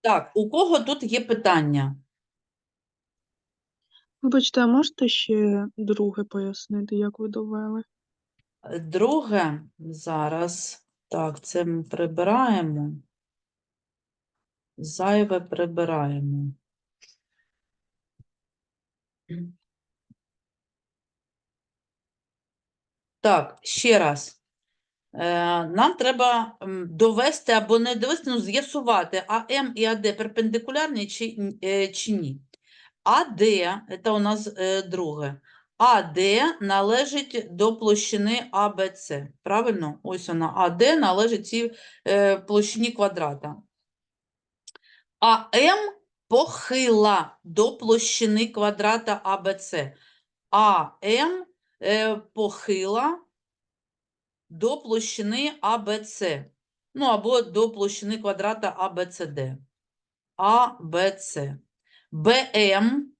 Так, у кого тут є питання? Вибачте, а можете ще друге пояснити, як ви довели? Друге, зараз. Так, це ми прибираємо. Зайве прибираємо. Так, ще раз. Е, Нам треба довести або не довести, ну, з'ясувати, АМ і АД перпендикулярні чи, е, чи ні. АД, це у нас е, друге. АД належить до площини АБЦ. Правильно? Ось вона. АД належить цій площині квадрата. АМ похила до площини квадрата АБЦ. АМ е, похила до площини АБЦ. Ну, або до площини квадрата АБЦД. АБЦ. БМ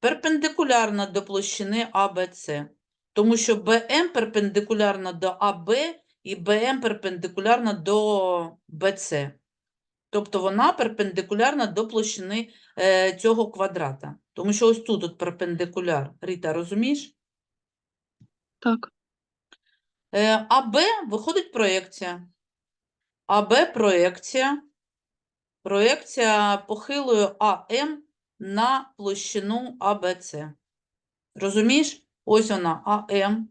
перпендикулярна до площини АБЦ. Тому що БМ перпендикулярна до АБ і БМ перпендикулярна до БЦ. Тобто вона перпендикулярна до площини е, цього квадрата. Тому що ось тут от перпендикуляр. Ріта, розумієш? Так, АБ виходить проєкція. АБ проєкція. Проєкція похилою АМ на площину АБЦ. Розумієш? Ось вона АМ.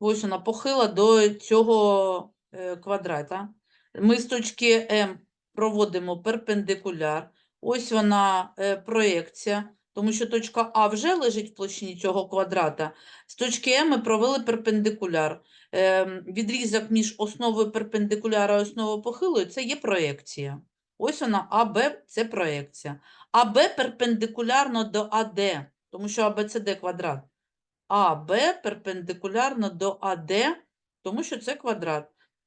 Ось вона похила до цього е, квадрата. Ми з точки М проводимо перпендикуляр. Ось вона е, проєкція, тому що точка А вже лежить в площині цього квадрата. З точки М ми провели перпендикуляр. Ем, Відрізок між основою перпендикуляра і основою похилою – це є проєкція. Ось вона АБ – це проєкція. АБ перпендикулярно до АД, тому що АБЦД квадрат. АБ перпендикулярно до АД, тому що це квадрат.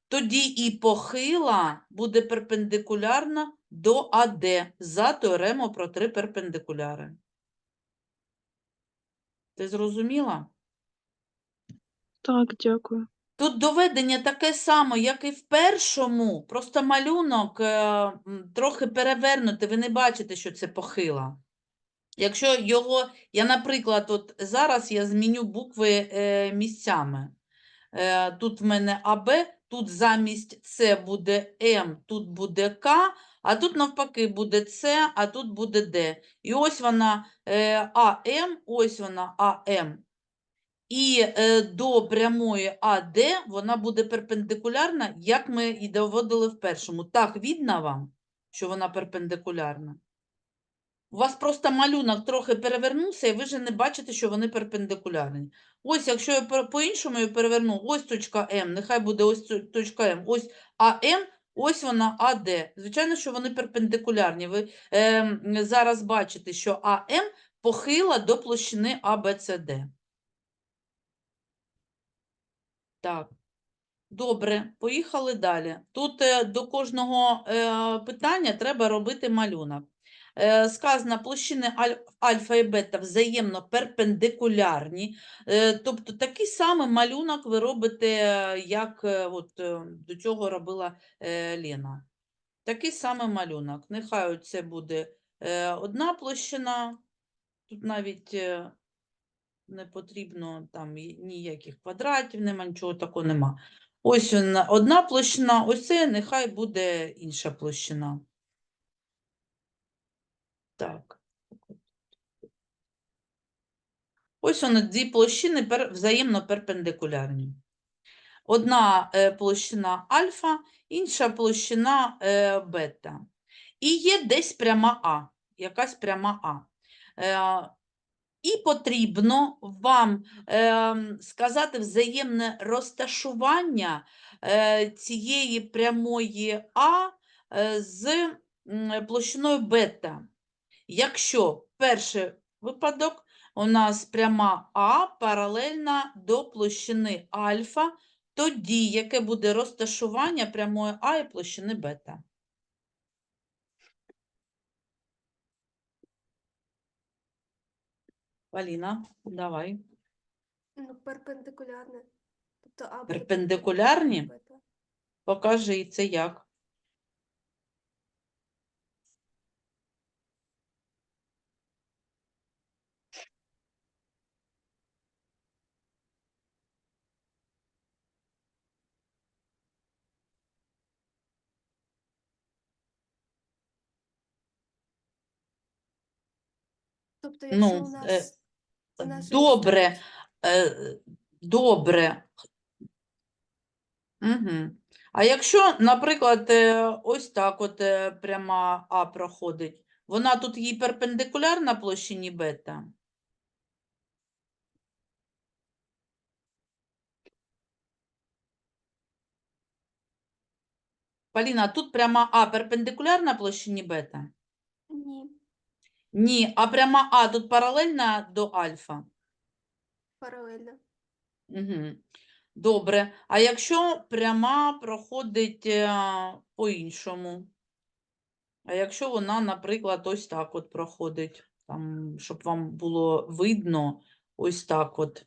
Тоді і похила буде перпендикулярна до АД за теоремою про три перпендикуляри. Ти зрозуміла? так, дякую. Тут доведення таке саме, як і в першому, просто малюнок е, трохи перевернутий, ви не бачите, що це похила. Якщо його, я, наприклад, от зараз я зміню букви е, місцями. Е, тут в мене АБ, тут замість С буде М, тут буде К, а тут навпаки буде С, а тут буде Д. І ось вона е, АМ, ось вона АМ. І е, до прямої АД вона буде перпендикулярна, як ми і доводили в першому. Так, видно вам, що вона перпендикулярна? У вас просто малюнок трохи перевернувся, і ви вже не бачите, що вони перпендикулярні. Ось, якщо я по-іншому її переверну, ось точка М, нехай буде ось точка М, ось АМ, ось вона АД. Звичайно, що вони перпендикулярні. Ви е, зараз бачите, що АМ похила до площини АБЦД. Так. Добре, поїхали далі. Тут е, до кожного е, питання треба робити малюнок. Е, сказано, площини аль- альфа і бета взаємно перпендикулярні. Е, тобто такий самий малюнок ви робите, е, як от, до цього робила Лена. Такий самий малюнок. Нехай це буде одна площина. Тут навіть не потрібно там ніяких квадратів, нема, нічого такого нема. Ось одна площина, ось це нехай буде інша площина. Так. Ось вони дві площини взаємно перпендикулярні. Одна е, площина альфа, інша площина е, бета. І є десь пряма А, якась пряма А. Е, і потрібно вам сказати взаємне розташування цієї прямої А з площиною бета. Якщо перший випадок у нас пряма А паралельна до площини альфа, тоді яке буде розташування прямої А і площини бета? Аліна, давай. Ну, перпендикулярне. Тобто А буде Перпендикулярні? бета. Покажи це як. Тобто, якщо Ну, у е, нас у нас Добре, е, добре. Угу. А якщо, наприклад, е, ось так от е, пряма А проходить, вона тут їй перпендикулярна площині бета? Поліна, тут пряма А перпендикулярна площині бета? ні, Ні, а пряма А тут паралельна до альфа? паралельно. Угу. Добре. А якщо пряма проходить е, по-іншому? А якщо вона, наприклад, ось так от проходить, там, щоб вам було видно, ось так от.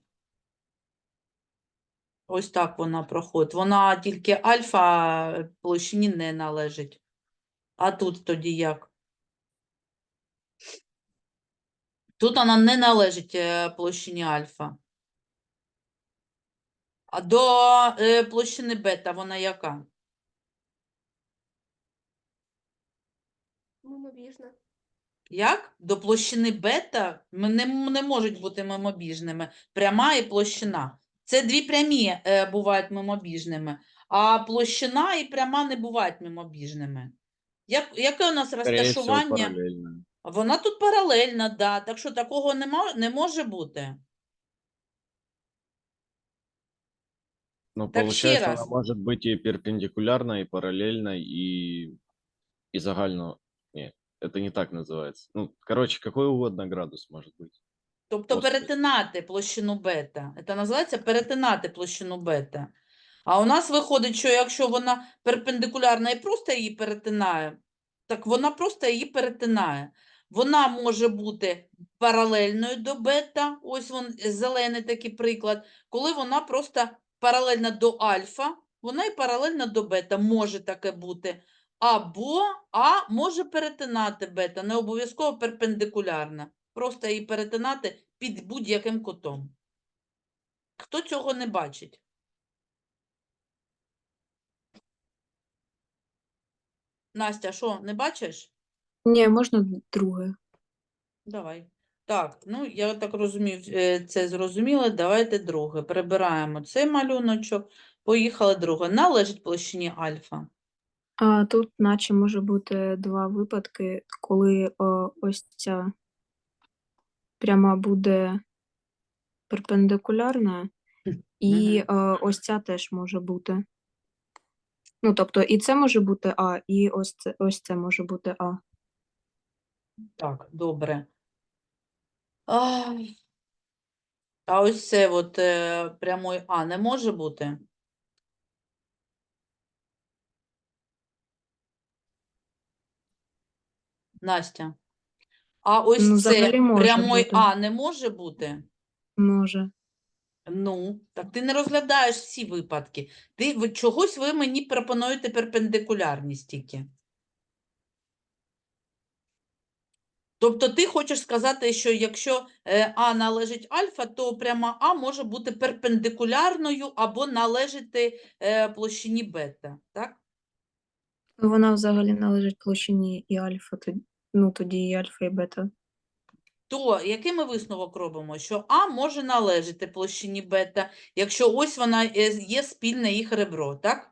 Ось так вона проходить. Вона тільки альфа площині не належить. А тут тоді як? Тут вона не належить е, площині альфа. А до е, площини бета вона яка? Мимобіжно. Як? До площини бета ми не, не можуть бути мимобіжними. Пряма і площина. Це дві прямі е, бувають мимобіжними, а площина і пряма не бувають мимобіжними. Як, яке у нас розташування? параллельно. Вона тут паралельна, да. Так що такого нема, не може бути. Но Так, ще получается, раз. она может быть и перпендикулярной, и параллельной, и, и загально... Нет, это не так называется. Ну, короче, какой угодно градус может быть. Тобто Господи. перетинати площину бета. Це називається перетинати площину бета. А у нас виходить, що якщо вона перпендикулярна і просто її перетинає, так вона просто її перетинає. Вона може бути паралельною до бета, ось він зелений такий приклад, коли вона просто паралельна до альфа, вона і паралельна до бета, може таке бути. Або А може перетинати бета, не обов'язково перпендикулярна. Просто її перетинати під будь-яким кутом. Хто цього не бачить? Настя, що, не бачиш? Ні, можна друге. Давай. Так, ну я так розумію, е, це зрозуміло. Давайте друге. Прибираємо цей малюночок. Поїхали друге. Належить площині альфа. А тут наче може бути два випадки, коли о, ось ця пряма буде перпендикулярна, і е, ось ця теж може бути. Ну, тобто, і це може бути А, і ось це, ось це може бути А. Так, добре. А, а ось це от е, прямої А не може бути? Настя. А ось Ну, це прямої бути. А не може бути? Може. Ну, так ти не розглядаєш всі випадки. Ти чогось ви мені пропонуєте перпендикулярність тільки. Тобто ти хочеш сказати, що якщо е, А належить альфа, то пряма А може бути перпендикулярною або належати е, площині бета, так? Вона взагалі належить площині і альфа, ну тоді і альфа, і бета. То який ми висновок робимо? Що А може належати площині бета, якщо ось вона е, є спільне їх ребро, так?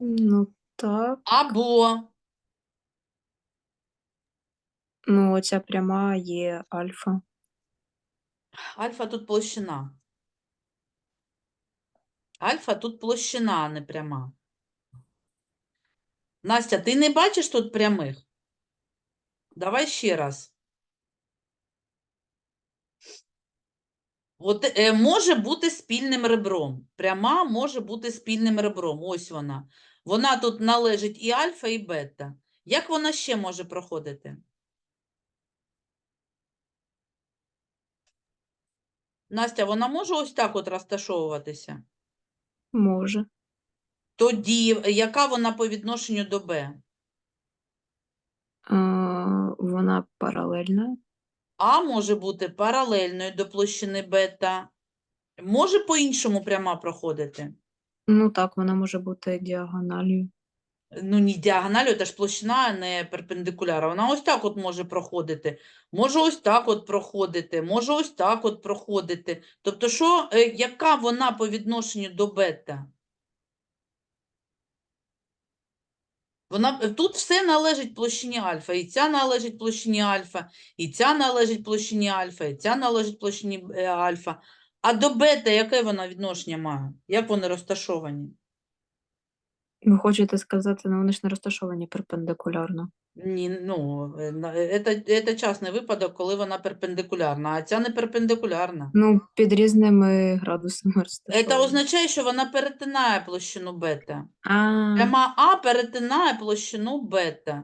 Ну, так. Або Ну, оця пряма є альфа. Альфа тут площина. Альфа тут площина, а не пряма. Настя, ти не бачиш тут прямих? Давай ще раз. От, е, може бути спільним ребром. Пряма може бути спільним ребром. Ось вона. Вона тут належить і альфа, і бета. Як вона ще може проходити? Настя, вона може ось так от розташовуватися? Може. Тоді, яка вона по відношенню до Б? А, вона паралельна. А може бути паралельною до площини бета. Може по-іншому пряма проходити. Ну так, вона може бути діагональю. Ну, не діагоналю, це ж площина, а не перпендикуляр. Вона ось так от може проходити. Може ось так от проходити, може ось так от проходити. Тобто, що, е, яка вона по відношенню до бета? Вона, е, тут все належить площині альфа. І ця належить площині альфа, і ця належить площині альфа, і ця належить площині е, альфа. А до бета яке вона відношення має? Як вони розташовані? Ви хочете сказати, ну вони ж не розташовані перпендикулярно. Ні, ну, е, на- е, це, це частний випадок, коли вона перпендикулярна, а ця не перпендикулярна. Ну, під різними градусами Це означає, що вона перетинає площину бета. А, Пряма А перетинає площину бета.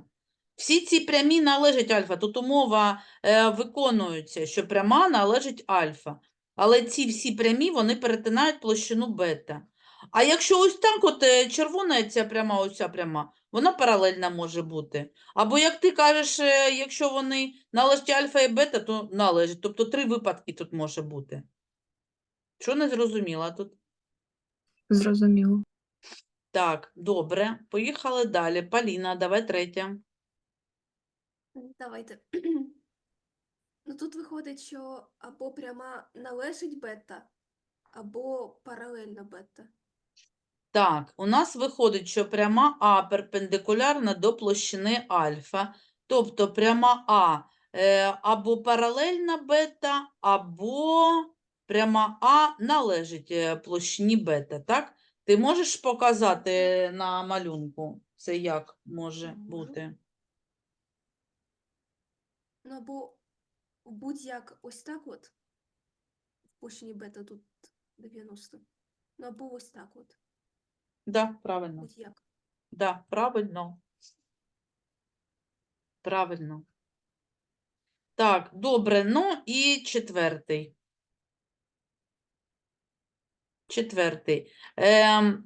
Всі ці прямі належать альфа. Тут умова е, виконується, що пряма належить альфа. Але ці всі прямі вони перетинають площину бета. А якщо ось так, от е, червона ця пряма, ось ця пряма, вона паралельна може бути. Або як ти кажеш, е, якщо вони належать альфа і бета, то належать. Тобто три випадки тут може бути. Що не зрозуміла тут? зрозуміло. Так, добре, поїхали далі. Поліна, давай третя. Давайте. Ну тут виходить, що або пряма належить бета, або паралельно бета. Так, у нас виходить, що пряма А перпендикулярна до площини альфа, тобто пряма А е, або паралельна бета, або пряма А належить е, площині бета, так? Ти можеш показати на малюнку, це як може бути? Ну або будь-як ось так от. В площині бета тут 90. Ну або ось так от. Да, правильно. Будь-як. Да, правильно. Правильно. Так, добре. Ну і четвертий. Четвертий. Ем,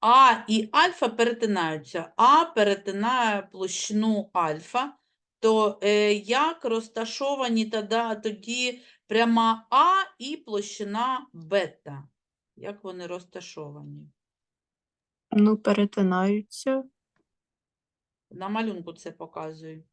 А і альфа перетинаються. А перетинає площину альфа. То е, як розташовані тоді, тоді пряма А і площина бета? Як вони розташовані? Ну, перетинаються. На малюнку це показую.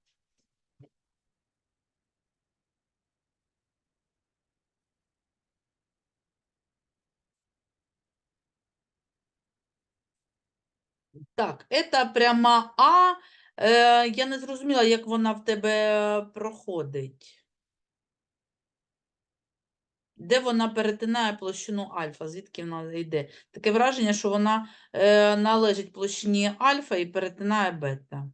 Так, це пряма А. Е, я не зрозуміла, як вона в тебе проходить. Де вона перетинає площину альфа? Звідки вона йде? Таке враження, що вона е, належить площині альфа і перетинає бета.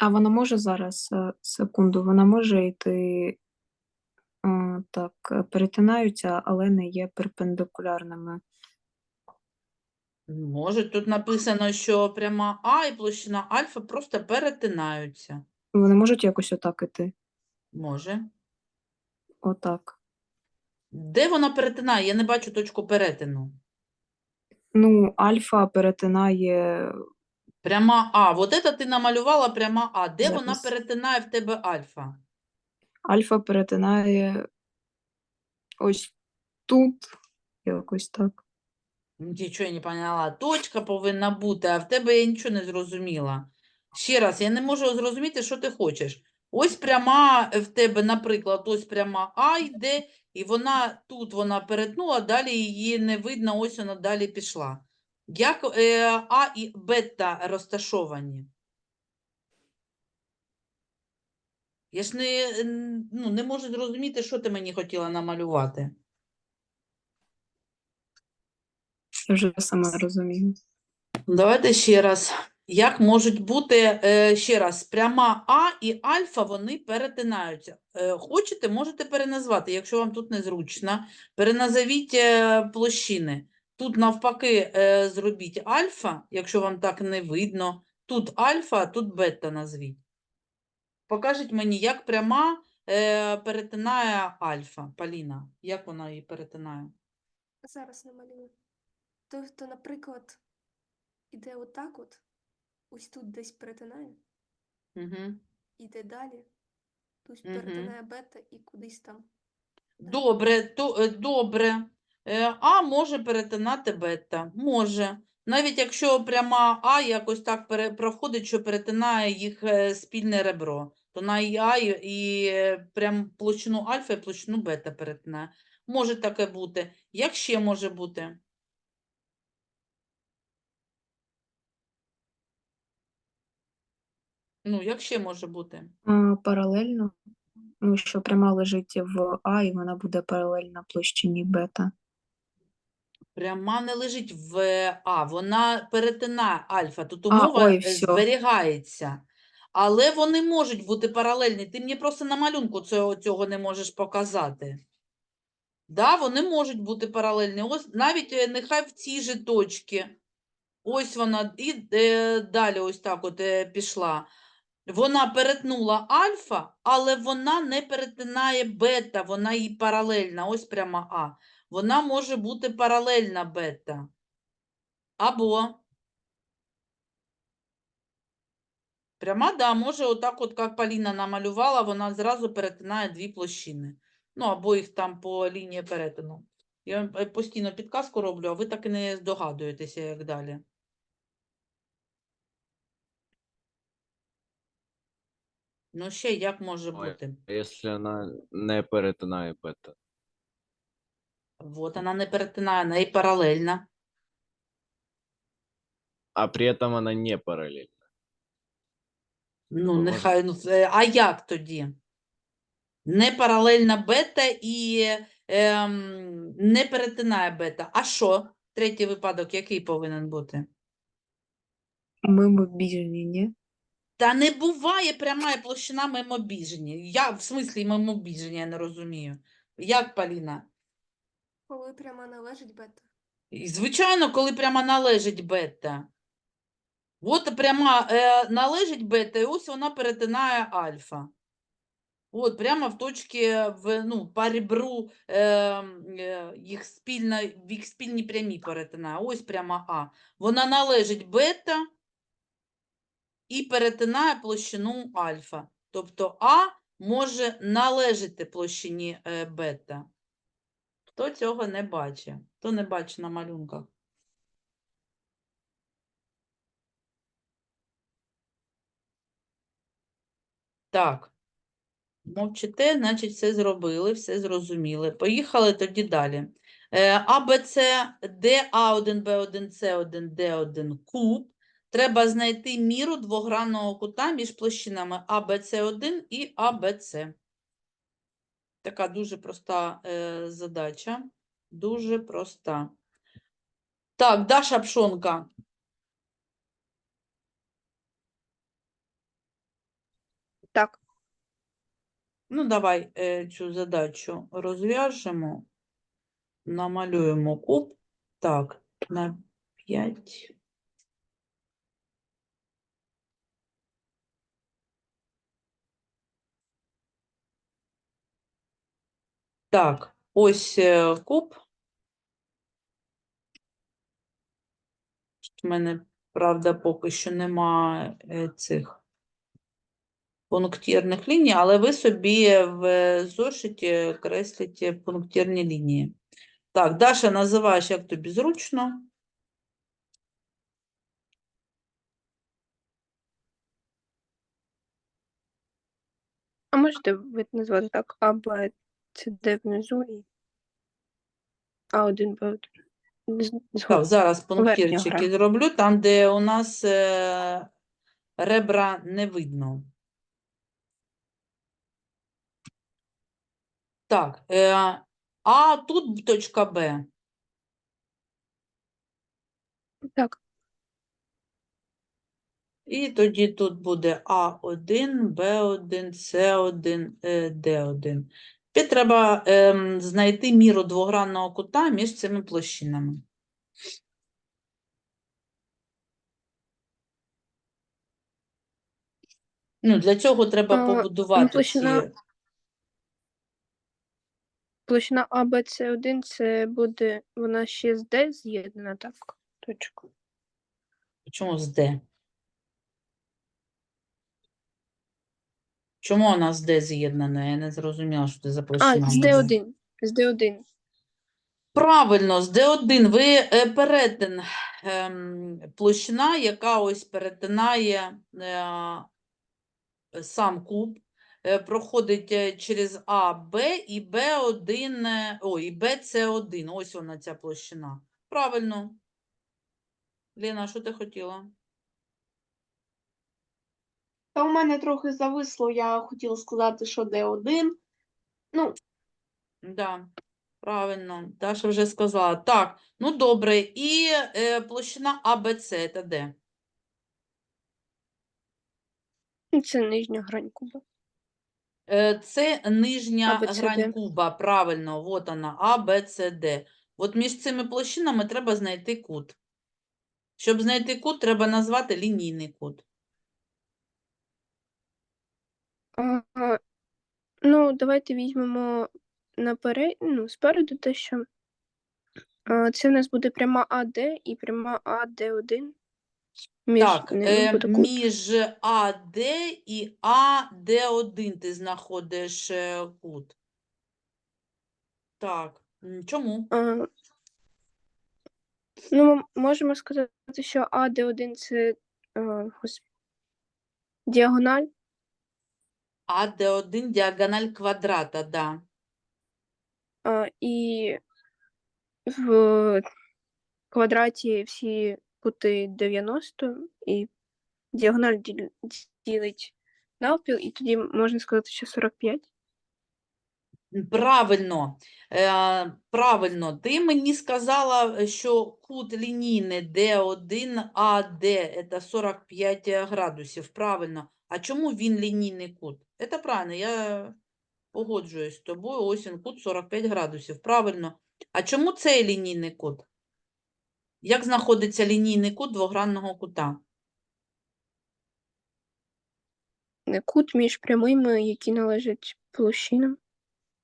А вона може зараз, е, секунду, вона може йти е, так, е, перетинаються, але не є перпендикулярними. Може, тут написано, що пряма А і площина альфа просто перетинаються. Вони можуть якось отак іти. Може. Отак. Де вона перетинає? Я не бачу точку перетину. Ну, альфа перетинає Пряма А. Вот это ти намалювала пряма А. Де вона перетинає в тебе альфа? альфа перетинає ось тут, якось так. Нічого я не поняла. Точка повинна бути, а в тебе я нічого не зрозуміла. Ще раз, я не можу зрозуміти, що ти хочеш. Ось пряма в тебе, наприклад, ось пряма А йде, і вона тут вона перетнула, далі її не видно, ось вона далі пішла. Як е, А і бета розташовані? Я ж не, ну, не можу зрозуміти, що ти мені хотіла намалювати. Вже сама розумію. Давайте ще раз. Як можуть бути, е, ще раз, пряма А і альфа, вони перетинаються. Е, Хочете, можете переназвати, якщо вам тут незручно. Переназовіть е, площини. Тут навпаки зробіть альфа, якщо вам так не видно. Тут альфа, а тут бета назвіть. Покажіть мені, як пряма перетинає альфа. Поліна, як вона її перетинає? Зараз намалюю. Тобто, наприклад, іде отак от. Ось тут десь перетинає, Угу. іде далі. Тут Мгм. перетинає бета і кудись там. Добре, то, е, добре. Е, А може перетинати бета. Може. Навіть якщо пряма А якось так пере- проходить, що перетинає їх е, спільне ребро, то на і А і, і е, прям площину альфа і площину бета перетинає. Може таке бути. Як ще може бути? Ну, як ще може бути? А, паралельно. Ну, що пряма лежить в А, і вона буде паралельна площині бета. Пряма не лежить в А, вона перетинає альфа. Тут А, умова ой, е, всьо. зберігається. Але вони можуть бути паралельні. Ти мені просто на малюнку цього, цього не можеш показати. Да, вони можуть бути паралельні. Ось навіть е, нехай в цій же точці. Ось вона і е, далі ось так от е, пішла. Вона перетнула альфа, але вона не перетинає бета, вона їй паралельна. Ось прямо А. Вона може бути паралельна бета. Або пряма, да, може отак от, як Поліна намалювала, вона зразу перетинає дві площини. Ну, або їх там по лінії перетину. Я е, постійно підказку роблю, а ви так і не здогадуєтеся, як далі. Ну, ще як може Ой. бути? А Если она не перетинає бета. От вона не перетинає, вона і паралельна. А при этом она не параллельна. Ну, може- нехай, ну, е, а як тоді? Не паралельна бета і ем, не перетинає бета. А що? Третій випадок, який повинен бути? Мимо біжні, ні? Та не буває пряма площина мимобіжні. Я в смислі мимобіжні, я не розумію. Як, Поліна? Коли пряма належить бета. І, Звичайно, коли прямо належить бета. От пряма е, належить бета, і ось вона перетинає альфа. От, прямо в точці, в, ну, по ребру е, е, їх, спільна, в їх спільні прямі перетинає. Ось прямо А. Вона належить бета і перетинає площину альфа. Тобто А може належати площині е, бета. Хто цього не бачить? Хто не бачить на малюнках? Так. Мовчите, значить, все зробили, все зрозуміли. Поїхали тоді далі. Е, А, Б, С, Д, А1, Б1, С1, Д1 куб. Треба знайти міру двогранного кута між площинами АБЦ1 і АБЦ. Така дуже проста е, задача. Дуже проста. Так, Даша Пшонка. Так. Ну, давай е, цю задачу розв'яжемо. Намалюємо куб. Так, на 5. Так, ось е, куб. В мене, правда, поки що немає е, цих пунктирних ліній, але ви собі в зошиті креслите пунктирні лінії. Так, Даша, називаєш, як тобі зручно. А можете назвати так А, Внизу і А1, Б1. З- Так, зараз пунктирчики зроблю, там, де у нас е, ребра не видно. Так, е, а тут точка Б. Так, І тоді тут буде А1, Б1, С1, е, Д1. Тепер треба ем, знайти міру двогранного кута між цими площинами. Ну, для цього треба А, ну, побудувати площина ці. площина А, Б, С1 це буде, вона ще з Д з'єднана, так? Точка. Чому з Д? Чому вона з Д з'єднана? Я не зрозуміла, що це за А, з буде. Д1. З Д1. Правильно, з D1 ви е, перетин, ем, площина, яка ось перетинає е, сам куб, е, проходить через А, Б і Б1, е, ой, і БЦ1. Ось вона ця площина. Правильно. Лена, що ти хотіла? Та у мене трохи зависло, я хотіла сказати, що Д1. Ну, Да, правильно. Даша вже сказала. Так, ну добре. І е, площина АБЦ це де? Це нижня грань куба. Е, Це нижня С, грань куба, правильно, от вона, А, Б, С, Д. От між цими площинами треба знайти кут. Щоб знайти кут, треба назвати лінійний кут. А, а, ну, давайте візьмемо наперед, ну, спереду те, що а, це в нас буде пряма АД і пряма АД1. Між Так, ними е, буде кут. між АД і АД1 ти знаходиш е, кут. Так, м, чому? А, ну, ми можемо сказати, що АД1 це а, гос- діагональ, АД1 діагональ квадрата, да. а, і в квадраті всі кути 90, і діагональ діл- ділить навпіл, і тоді можна сказати, що 45. Правильно, е, правильно. Ти мені сказала, що кут лінійний D1 AD – це 45 градусів. Правильно. А чому він лінійний кут? Це правильно, я погоджуюсь з тобою. Ось він кут 45 градусів. Правильно. А чому цей лінійний кут? Як знаходиться лінійний кут двогранного кута? Кут між прямими, які належать площинам.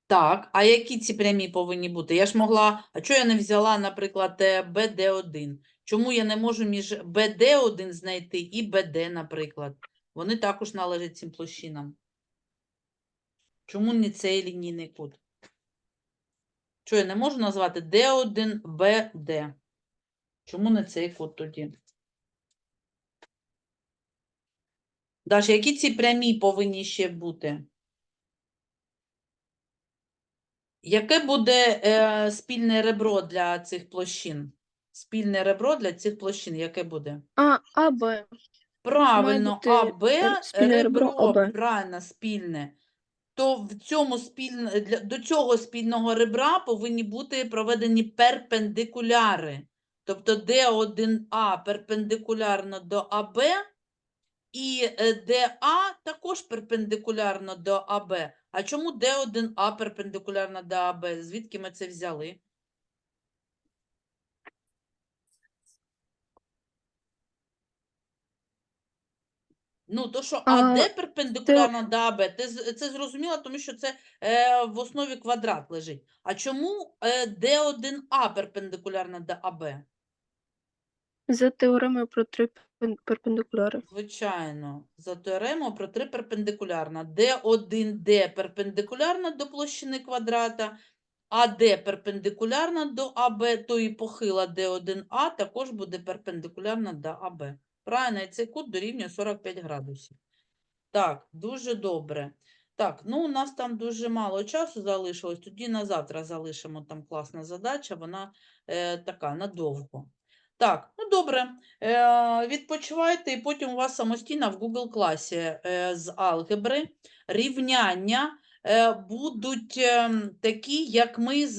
Так, а які ці прямі повинні бути? Я ж могла, а чого я не взяла, наприклад, е, BD1? Чому я не можу між BD1 знайти і BD, наприклад? Вони також належать цим площинам. Чому не цей лінійний кут? Що я не можу назвати D1, BD? Чому не цей кут тоді? Даша, які ці прямі повинні ще бути? Яке буде е, спільне ребро для цих площин? Спільне ребро для цих площин, яке буде? А, АБ. Правильно, АБ, ребро ребро, АБ. правильно, спільне. То в цьому спільно, до цього спільного ребра повинні бути проведені перпендикуляри. Тобто D1А перпендикулярно до АБ, і е, ДА також перпендикулярно до АБ. А чому Д1А перпендикулярно до АБ? Звідки ми це взяли? Ну, то що А, АД перпендикулярно до АБ, ти з- це зрозуміло, тому що це е, в основі квадрат лежить. А чому е, Д1А перпендикулярно до АБ? За теоремою про три пен- перпендикуляри. Звичайно, за теоремою про три перпендикулярна. D1D перпендикулярна до площини квадрата, АД перпендикулярна до АБ, то і похила D1А також буде перпендикулярна до АБ. Правильно, і цей кут дорівнює 45 градусів. Так, дуже добре. Так, ну у нас там дуже мало часу залишилось, тоді на завтра залишимо там класна задача, вона е, така надовго. Так, ну добре. Е, відпочивайте, і потім у вас самостійно в Google класі е, з алгебри рівняння е, будуть ем, такі, як ми з